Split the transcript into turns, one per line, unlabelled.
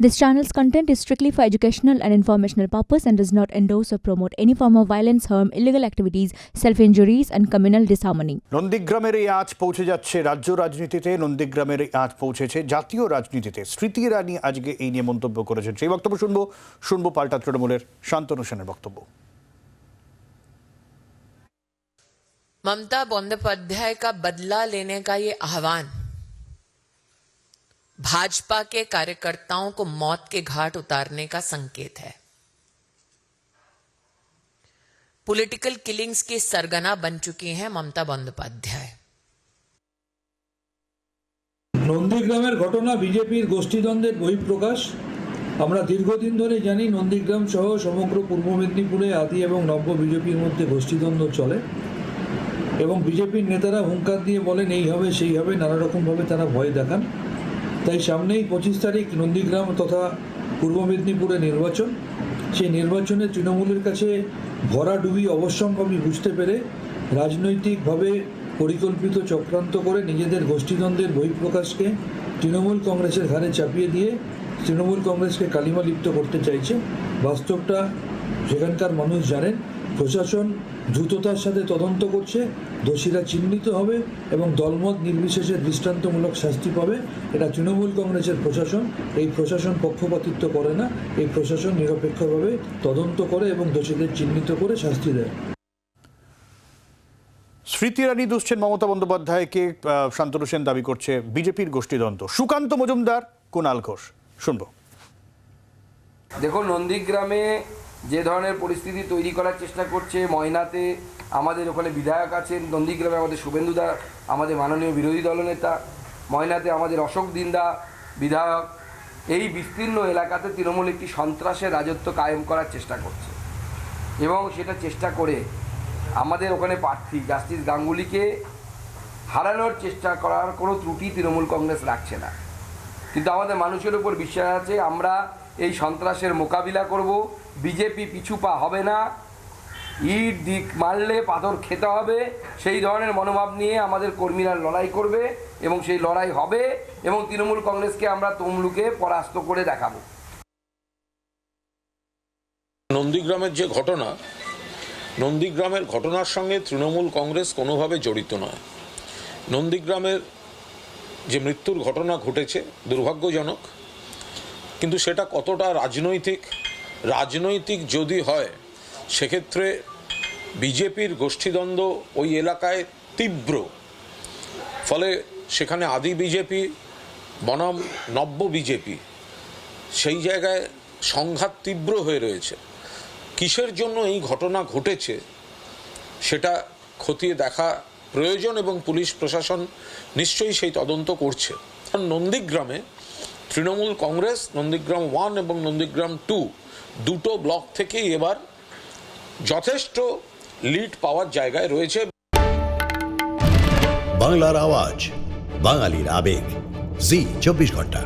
This channel's content is strictly for educational and informational purpose and does not endorse or promote any form of violence, harm, illegal activities, self-injuries and communal disharmony.
নন্দীগ্রামের এই আজ পৌঁছে যাচ্ছে রাজ্য রাজনীতিতে নন্দীগ্রামের এই আজ পৌঁছেছে জাতীয় রাজনীতিতে স্মৃতি ইরানি আজকে এই নিয়ে মন্তব্য করেছেন সেই বক্তব্য শুনবো শুনবো পাল্টা তৃণমূলের শান্তনু সেনের বক্তব্য
ममता बंदोपाध्याय का बदला लेने का ये आह्वान भाजपा के कार्यकर्ताओं को मौत के घाट उतारने का संकेत है पॉलिटिकल किलिंग्स की सरगना बन चुकी हैं ममता बंदोपाध्याय
নন্দীগ্রামের ঘটনা বিজেপির গোষ্ঠীদ্বন্দ্বের বহিঃপ্রকাশ আমরা দীর্ঘদিন ধরে জানি নন্দীগ্রাম সহ সমগ্র পূর্ব মেদিনীপুরে আদি এবং নব্য বিজেপির মধ্যে গোষ্ঠীদ্বন্দ্ব চলে এবং বিজেপির নেতারা হুঙ্কার দিয়ে বলেন এই হবে সেই হবে নানা রকমভাবে তারা ভয় দেখান তাই সামনেই পঁচিশ তারিখ নন্দীগ্রাম তথা পূর্ব মেদিনীপুরে নির্বাচন। সেই নির্বাচনে তৃণমূলের কাছে ভরাডুবি অবশ্যম্ভাবী বুঝতে পেরে রাজনৈতিকভাবে পরিকল্পিত চক্রান্ত করে নিজেদের গোষ্ঠীদ্বন্দ্বের বহিঃপ্রকাশকে তৃণমূল কংগ্রেসের ঘাড়ে চাপিয়ে দিয়ে তৃণমূল কংগ্রেসকে কালিমা লিপ্ত করতে চাইছে। বাস্তবটা সেখানকার মানুষ জানেন। প্রশাসন দ্রুততার সাথে তদন্ত করছে দোষীরা চিহ্নিত হবে এবং দলমত নির্বিশেষে দৃষ্টান্তমূলক শাস্তি পাবে। এটা তৃণমূল কংগ্রেসের প্রশাসন এই প্রশাসন পক্ষপাতিত্ব করে না। এই প্রশাসন নিরপেক্ষভাবে তদন্ত করে এবং দোষীদের চিহ্নিত করে শাস্তি দেয়।
স্মৃতি দুষছেন মমতা বন্দ্যোপাধ্যায়কে আহ, শান্তনু সেন দাবি করছে বিজেপির গোষ্ঠীদ্বন্দ্ব। সুকান্ত মজুমদার কুণাল ঘোষ। শুনব।
দেখুন নন্দীগ্রামে যে ধরনের পরিস্থিতি তৈরি করার চেষ্টা করছে, ময়নাতে আমাদের ওখানে বিধায়ক আছেন, নন্দীগ্রামে আমাদের শুভেন্দুদা আমাদের মাননীয় বিরোধী দলনেতা ময়নাতে আমাদের অশোক দিন্দা, বিধায়ক, এই বিস্তীর্ণ এলাকাতে তৃণমূল একটি সন্ত্রাসের রাজত্ব কায়েম করার চেষ্টা করছে। এবং সেটা চেষ্টা করে আমাদের ওখানে প্রার্থী জাস্টিস গাঙ্গুলিকে হারানোর চেষ্টা করার কোনো ত্রুটি তৃণমূল কংগ্রেস রাখছে না। কিন্তু আমাদের মানুষের উপর বিশ্বাস আছে, আমরা এই সন্ত্রাসের মোকাবিলা করব। বিজেপি পিছু পা হবে না। ইট দিক মারলে পাথর খেতে হবে। সেই ধরনের মনোভাব নিয়ে আমাদের কর্মীরা লড়াই করবে এবং সেই লড়াই হবে এবং তৃণমূল কংগ্রেসকে আমরা তমলুকে পরাস্ত করে দেখাবো।
নন্দীগ্রামের যে ঘটনা, নন্দীগ্রামের ঘটনার সঙ্গে তৃণমূল কংগ্রেস কোনোভাবে জড়িত নয়। নন্দীগ্রামের যে মৃত্যুর ঘটনা ঘটেছে, দুর্ভাগ্যজনক, কিন্তু সেটা কতটা রাজনৈতিক রাজনৈতিক যদি হয়, সেক্ষেত্রে বিজেপির গোষ্ঠীদ্বন্দ্ব ওই এলাকায় তীব্র। ফলে সেখানে আদি বিজেপি, বনাম নব্য বিজেপি, সেই জায়গায় সংঘাত তীব্র হয়ে রয়েছে। কিসের জন্য এই ঘটনা ঘটেছে, সেটা খতিয়ে দেখা প্রয়োজন এবং পুলিশ প্রশাসন নিশ্চয়ই সেই তদন্ত করছে। নন্দীগ্রামে তৃণমূল কংগ্রেস, নন্দীগ্রাম ওয়ান এবং নন্দীগ্রাম টু দুটো ব্লক থেকেই এবার যথেষ্ট লিড পাওয়ার জায়গায় রয়েছে।
বাংলার আওয়াজ, বাঙালির আবেগ। জি, চব্বিশ ঘণ্টা।